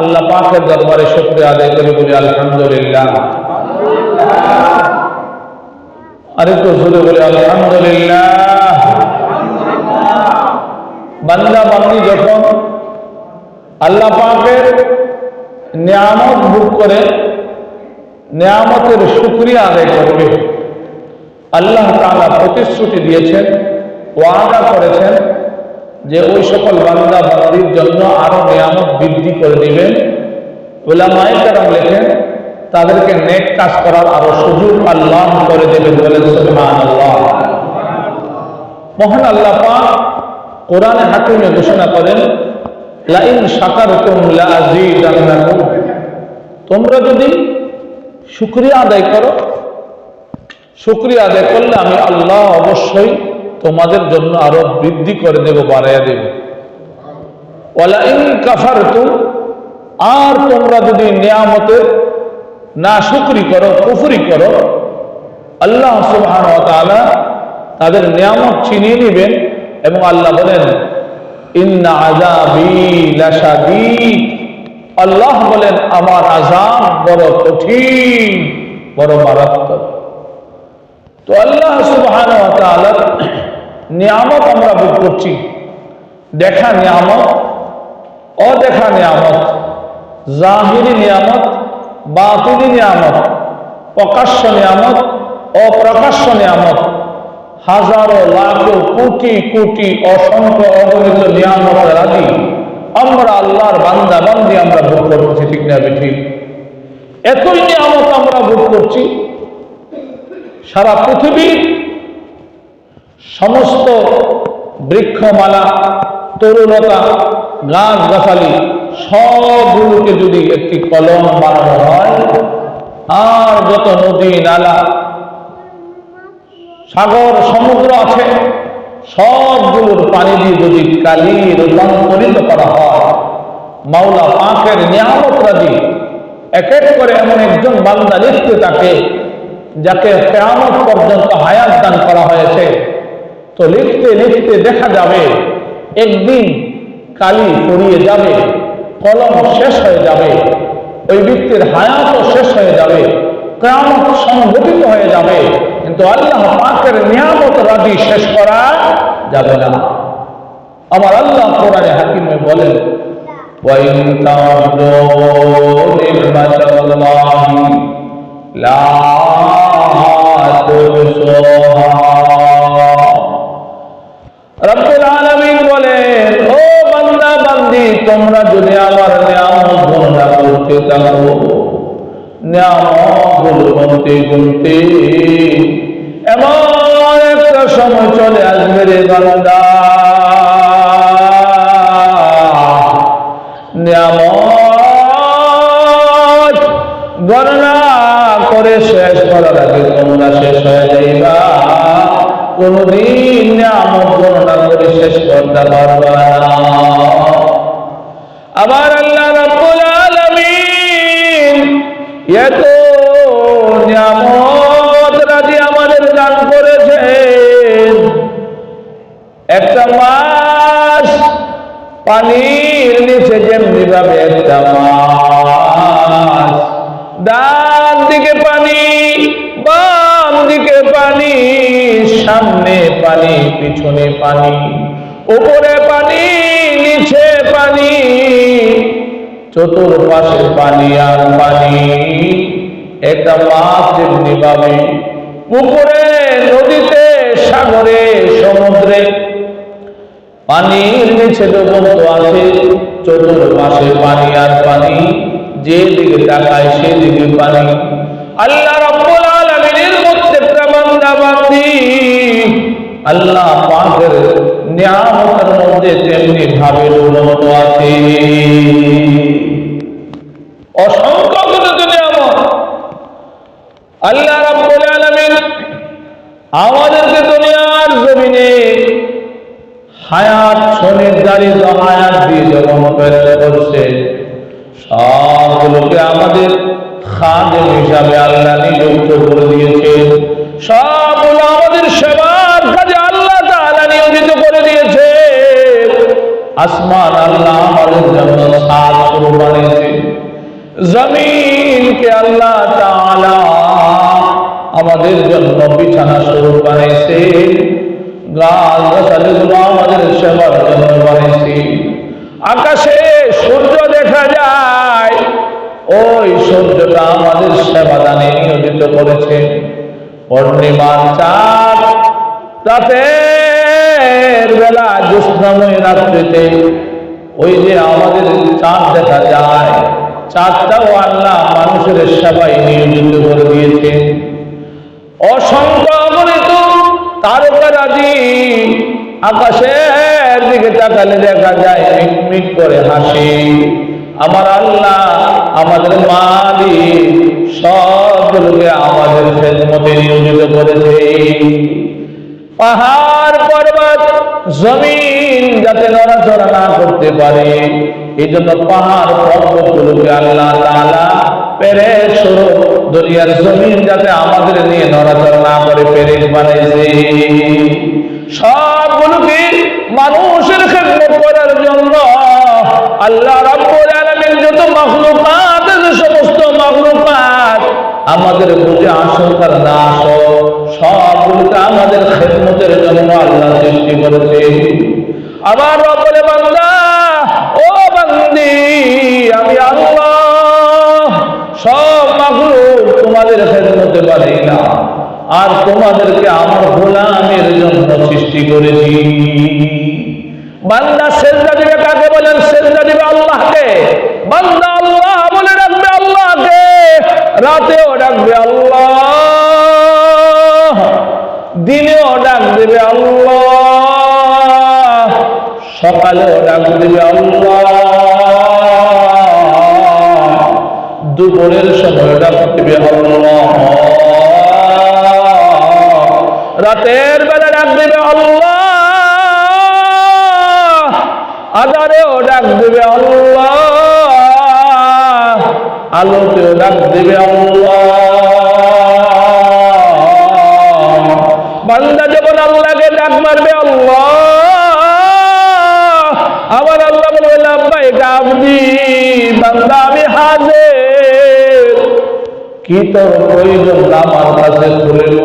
আল্লাহ পাকের দরবারে শুক্রিয়া আদায় করি, বলি আলহামদুলিল্লাহ। আরেকটু জোরে বলি আলহামদুলিল্লাহ। বান্দা বান্দি যখন আল্লাহ পাকের নিয়ামত ভোগ করে, নিয়ামতের শুক্রিয়া আদায় করবে, আল্লাহ তাআলা প্রতিশ্রুতি দিয়েছেন, ওয়াদা করেছেন যে ওই সকল বান্দা জন্য আরও নিয়ামত বৃদ্ধি করে দিবেন। ওলামায়ে লেখেন, তাদেরকে নেক কাজ করার আরও সুযোগ আল্লাহ করে দেবেন বলেন মহান আল্লাহ পাক কোরআনে হাকিমে ঘোষণা করেন, লাইন লাযীদান্নাকুম তোমরা যদি শুকরিয়া আদায় করো, শুকরিয়া আদায় করলে আমি আল্লাহ অবশ্যই তোমাদের জন্য আরও বৃদ্ধি করে দেব, বাড়াইয়া দেব। ওয়ালাইন কাফারতুম আর তোমরা যদি নিয়ামতের না শুকরি করো, কুফরি করো, আল্লাহ সুবহান তাআলা তাদের নিয়ামত ছিনিয়ে নেবেন এবং আল্লাহ বলেন, ইন্না লাশাদীদ। আল্লাহ বলেন, আমার আযাব বড় কঠিন, বড় মারাত্মক। তো আল্লাহ তাআলা নিয়ামত আমরা ভোগ করছি। দেখা নিয়ামত অদেখা নিয়ামত, জাহিরি নিয়ামত বাতিনি নিয়ামত, প্রকাশ্য নিয়ামত, অপ্রকাশ্য নিয়ামত, হাজারো, লাখো, কোটি কোটি, অসংখ্য অগণিত নিয়ামতের আদি আমরা আল্লাহর বান্দা, বান্দি আমরা ভোগ করতেছি, ঠিক না ঠিক এতই নিয়ামত আমরা ভোগ করছি, সারা পৃথিবীর সমস্ত বৃক্ষমালা, তরুণতা গাছ গাছালি সবগুলোকে যদি একটি কলম বানানো হয়, আর যত নদী, নালা, সাগর, সমুদ্র আছে, সবগুলোর পানি দিয়ে যদি কালি রূপান্তরিত করা হয়, মাওলা পাকের নিয়ামত রাজি। এক এক করে এমন একজন বান্দা লিখতে থাকে যাকে কেয়ামত পর্যন্ত হায়াত দান করা হয়েছে। তো লিখতে লিখতে দেখা যাবে, একদিন কালি ফুরিয়ে যাবে কলম শেষ হয়ে যাবে ওই ব্যক্তির হায়াতও শেষ হয়ে যাবে কেয়ামত সংগঠিত হয়ে যাবে কিন্তু আল্লাহ পাকের নিয়ামত রাজি শেষ করা যাবে না আমার আল্লাহ কোরআনে হাকিমে বলেন وَإِن تَعُدُّوا نِعْمَةَ اللَّهِ لَا এমন একটা সময় চলে আসবে রে গণনা করে শেষ করার আগে শেষ হয়ে যাইবা কোনদিন নিয়ামত গণনা করে শেষ করতে পারবা আবার আল্লাহ রাব্বুল আলামিন এত নিয়ামত একটা মাস, পানির নিচে যেমনি ভাবে একটা মাছ ডান দিকে পানি, বাম দিকে পানি, সামনে পানি, পিছনে পানি, উপরে পানি, নিচে পানি, চতুর্পাশে পানি আর পানি। একটা মাছ যেমনি ভাবে পুকুরে নদীতে, সাগরে, সমুদ্রে পানির নিচে ডুবন্ত আছে চতুর্পাশে পানি আর পানি। যে দিকে তাকায় সেদিকে পানি। আল্লাহ রাব্বুল আলামিনের প্রত্যেকটা বান্দা আল্লাহ পাকের নিয়ামতের মধ্যে তেমনি ভাবে ডুবন্ত আছে। অসংখ্য নিয়ামত আল্লাহ রাব্বুল আলামিন আমাদেরকে জমিনে হায়াত সুনির্ধারিত হায়াত দিয়ে যখন করছে সবগুলোকে আমাদের খাদেম হিসাবে আল্লাহ নিযুক্ত করে দিয়েছে সবগুলো আমাদের সেবার কাজে আল্লাহ তাআলা নিয়োজিত করে দিয়েছে আসমান আল্লাহ আমাদের জন্য সাত শুরু বানিয়েছে সূর্য দেখা যায়, ওই সূর্যটা আমাদের সেবা দানে নিয়োজিত করেছে। পূর্ণিমার চাঁদ, রাতের বেলা জ্যোৎস্নাময় রাত্রিতে ওই যে আমাদের চাঁদ দেখা যায়, চাঁদটাও আল্লাহ মানুষের সেবায় নিয়োজিত করে দিয়েছে। অসংখ্য অগণিত তারকারাজি আকাশের দিকে তাকালে দেখা যায়, মিটমিট করে হাসি। আমার আল্লাহ আমাদের মালিক সবগুলোকে আমাদের খেদমতে নিয়োজিত করেছে। পাহাড়, পর্বত, জমিন যাতে নড়াচড়া না করতে পারে, এই জন্য পাহাড়, পর্বতগুলোকে আল্লাহ তাআলা পেরে দুনিয়ার জমিন যাতে আমাদের নিয়ে নড়াচড়া না করে পেরে বানাইছে। সবগুলোকে মানুষের খেদমত করার জন্য আল্লাহ রাব্বুল আলামিন যত মাখলুকাত সমস্ত মাখলুকাত আমাদের বুঝে আর না আসক সবগুলোকে আমাদের খেদমতের জন্য আল্লাহ সৃষ্টি করেছে। আবার বলে বান্দা, ও বান্দি, আমি আল্লাহ, সব মাখলুক তোমাদের খেদমতে পারি না। আর তোমাদেরকে আমার গোলামের জন্য সৃষ্টি করেছি। বান্দা সেজদা দিবে কাকে বলেন? সেজদা দিবে আল্লাহকে। বান্দা আল্লাহ বলে রাখবে আল্লাহকে। রাতেও ডাকবে আল্লাহ। দিনেও ডাক দেবে আল্লাহ। সকালেও ডাক দেবে আল্লাহ। দুপুরের সময় ডাক দেবে আল্লাহ। রাতের বেলা ডাক দেবে আদারেও ডাক দেবে আলোতেও ডাক দেবে বান্দা যখন আল্লাহকে ডাক মারবে আল্লাহ। আবার আল্লাহ বলবে লাব্বাই কাবদি বান্দা, আমি হাজির। কি তোর প্রয়োজন আমার কাছে খুলে নো।